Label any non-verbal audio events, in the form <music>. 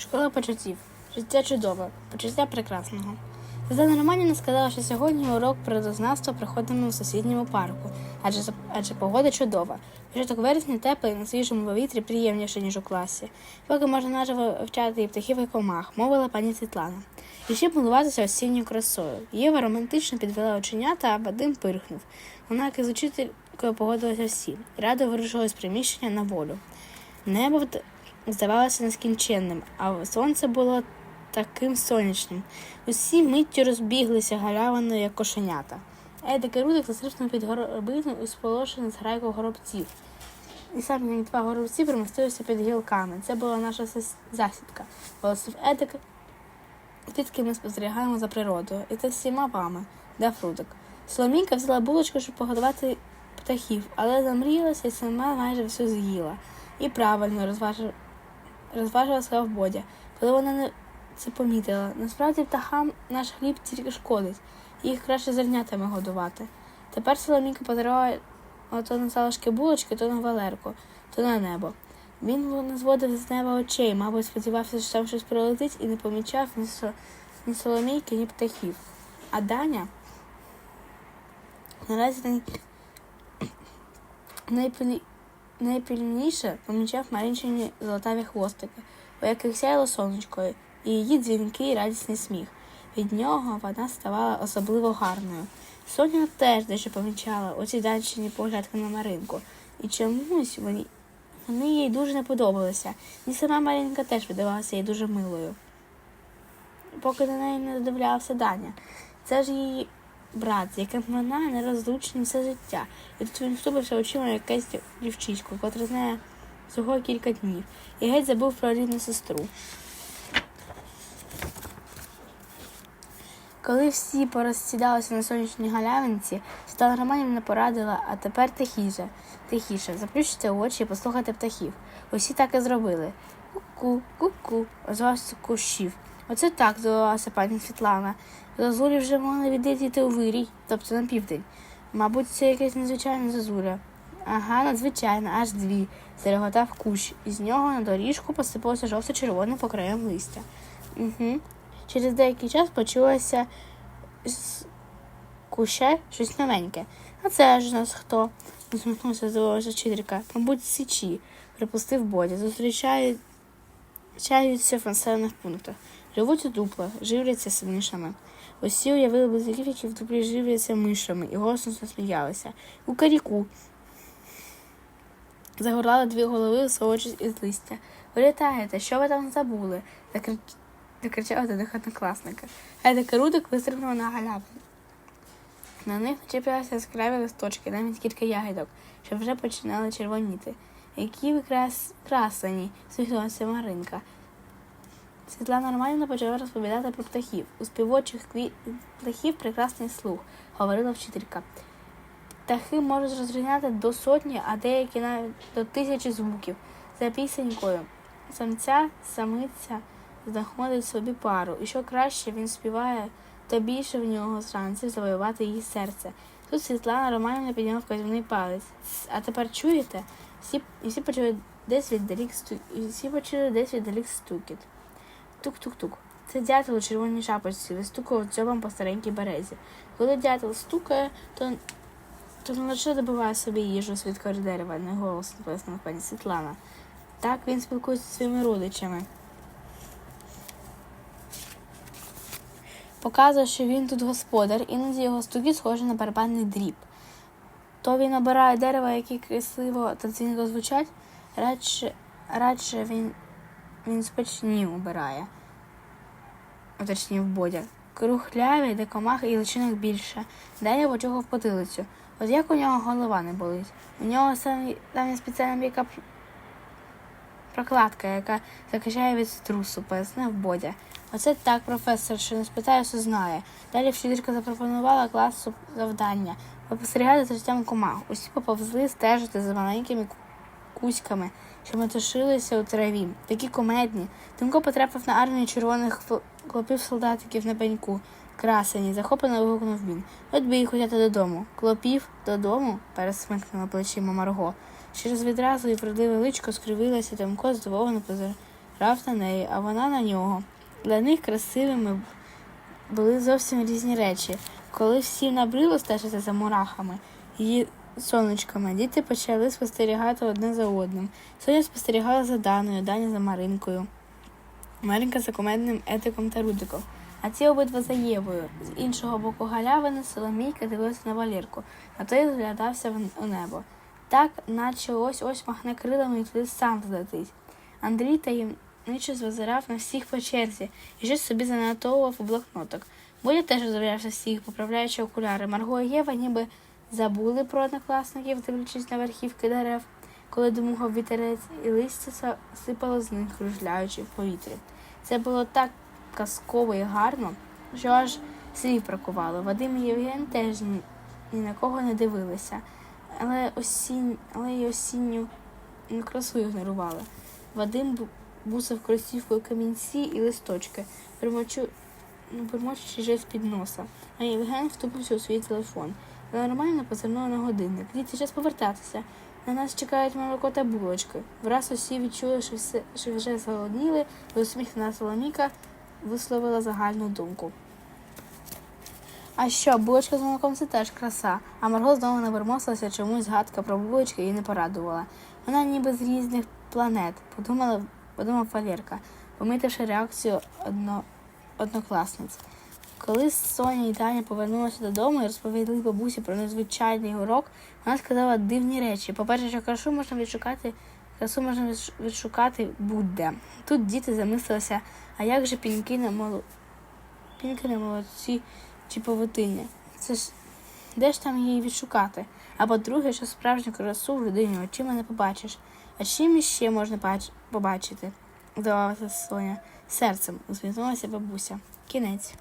Школа почуттів. Життя чудове, почуття прекрасного. Світлана Романівна сказала, що сьогодні урок природознавства проходимо в сусідньому парку, адже, адже погода чудова. Початок вересня теплий на свіжому повітрі приємніше, ніж у класі. Поки можна наживо вивчати і птахів і комах, мовила пані Світлана. І ще милуватися осінньою красою. Єва романтично підвела оченята, а Вадим пирхнув. Вона, як і з учителькою, погодилася всі, і радо вирушила з приміщення на волю. Небо здавалося нескінченним, а сонце було таким сонячним. Усі миттю розбіглися галявиною, як кошенята. Едик Рудик застрибнули під горобину і сполошені з грайку горобців. І самі два горобці примостилися під гілками. Це була наша засідка. Голосив Едик, звідки ми спостерігаємо за природою. І це всіма вами, дав Рудик. Соломійка взяла булочку, щоб погодувати птахів, але замріялася і сама майже всю з'їла. І правильно розважив, розважила сказав Бодя, коли вона не це помітила. Насправді птахам наш хліб тільки шкодить, їх краще зернятами годувати. Тепер Соломійка подарувала то на залишки булочки, то на Валерку, то на небо. Він не зводив з неба очей, мабуть, сподівався, що там щось прилетить і не помічав ні, Со- ні Соломійки, ні птахів. А Даня наразі най... <clears throat> найпілі... найпільніше помічав Маринчині золотаві хвостики, у яких сяяло сонечко, і її дзвінкий радісний сміх. Від нього вона ставала особливо гарною. Соня теж дещо помічала оці данчині поглядки на Маринку, і чомусь вони, вони їй дуже не подобалися. І сама Маринка теж видавалася їй дуже милою. Поки на неї не додивлявся Даня. Це ж її брат, з яким вона нерозлучна все життя. І тут він вступився очима якесь дів- дівчисько, котре знає всього кілька днів, і геть забув про рідну сестру. Коли всі порозсідалися на сонячній галявинці, Світлана Романівна порадила, а тепер тихіше, тихіше, заплющите очі і послухайте птахів. Усі так і зробили. Ку-ку, ку-ку, озвався кущів. Оце так, здивувалася пані Світлана. Зазулі вже могли відлетіти у вирій, тобто на південь. Мабуть, це якесь незвичайне зазуля. Ага, надзвичайно, аж дві, зареготав кущ, і з нього на доріжку посипалося жовто-червоним по краям листя. Угу. Через деякий час почулося з куща щось новеньке. А це ж нас хто? усміхнувся здивована вчителька. Мабуть, січі, припустив Бодя. Зустрічають чаються в населених пунктах. Живуть у дуплах, живляться синишами. Усі уявили близьків, які в дуплі живляться мишами, і голосно засміялися. У каріку загорлали дві голови, совочі із листя. Вилітаєте, що ви там забули? Закрич... закричав один однокласника. І Рудик вистрибнули на галявину. На них начіплялися яскраві листочки, навіть кілька ягідок, що вже починали червоніти. Які ви крас... красені, сміхнулася Маринка. Світлана Романівна почала розповідати про птахів. У співочих кві... птахів прекрасний слух, говорила вчителька. Птахи можуть розрізняти до сотні, а деякі навіть до тисячі звуків. За пісенькою самця, самиця знаходить собі пару, і що краще він співає, то більше в нього шансів завоювати її серце. Тут Світлана Романівна підняла вказівний палець. А тепер чуєте? Всі, всі почули десь віддалік сту... і всі почули десь віддалік стукіт. Тук-тук-тук. Це дятел у червоній шапочці вистукував дзьобом по старенькій березі. Коли дятел стукає, то, то лише добиває собі їжу з від дерева, не голосно пояснила пані Світлана. Так він спілкується зі своїми родичами. Показує, що він тут господар, іноді його стуки схожі на барабанний дріб. То він обирає дерева, які красиво та цінно звучать, радше, радше він, він спечні обирає, уточнив Бодя. Крухляві, де комах і личинок більше. Далі почухав потилицю. От як у нього голова не болить? У нього сам, там є спеціальна м'яка прокладка, яка захищає від струсу, пояснив Бодя. Оце так, професор, що не спитає, все знає. Далі вчителька запропонувала класу завдання спостерігати за життям комах. Усі поповзли стежити за маленькими кузьками, що метушилися у траві. Такі комедні. Тимко потрапив на армію червоних клопів солдатиків на пеньку. Красені, захоплено вигукнув він. От би їх хотіти додому. Клопів додому? пересмикнула плечима Марго. Через відразу і вродливе личко скривилася Тимко, здивовано грав на неї, а вона на нього. Для них красивими були зовсім різні речі. Коли всім набрило стежити за мурахами, її сонечками, діти почали спостерігати одне за одним. Соня спостерігала за Даною, Даня за Маринкою. Маринка за кумедним етиком та Рудиком. А ці обидва за Євою. З іншого боку галявини Соломійка дивилася на Валірку, а той зглядався в- небо. Так, наче ось ось махне крилами і туди сам злетить. Андрій таємничо зазирав на всіх по черзі і щось собі занотовував у блокноток. Бодя теж роздивлявся всіх, поправляючи окуляри. Марго і Єва ніби забули про однокласників, дивлячись на верхівки дерев, коли дмухав вітерець, і листя сипало з них, кружляючи в повітрі. Це було так казково і гарно, що аж слів бракувало. Вадим і Євген теж ні, на кого не дивилися, але осінь, але й осінню красу ігнорували. Вадим бу- бусив кросівкою камінці і листочки, примочу, примочучи жесть під носа, а Євген втупився у свій телефон. Вона нормально позирнула на годинник. Діти, час повертатися. На нас чекають молоко та булочки. Враз усі відчули, що, все, що вже зголодніли, і усміхнена Соломіка висловила загальну думку. А що, булочка з молоком це теж краса. А Марго знову навермосилася, чомусь згадка про булочки її не порадувала. Вона ніби з різних планет, подумала, подумав Валерка, помітивши реакцію одно, однокласниць. Коли Соня і Таня повернулися додому і розповіли бабусі про незвичайний урок, вона сказала дивні речі. По-перше, що красу можна відшукати, красу можна відшукати будь-де. Тут діти замислилися, а як же піньки на моло... піньки на молодці чи повитині? Це ж де ж там її відшукати? А по-друге, що справжню красу в людині очима не побачиш. А чим іще можна бач- побачити? здавалася Соня. Серцем усміхнулася бабуся. Кінець.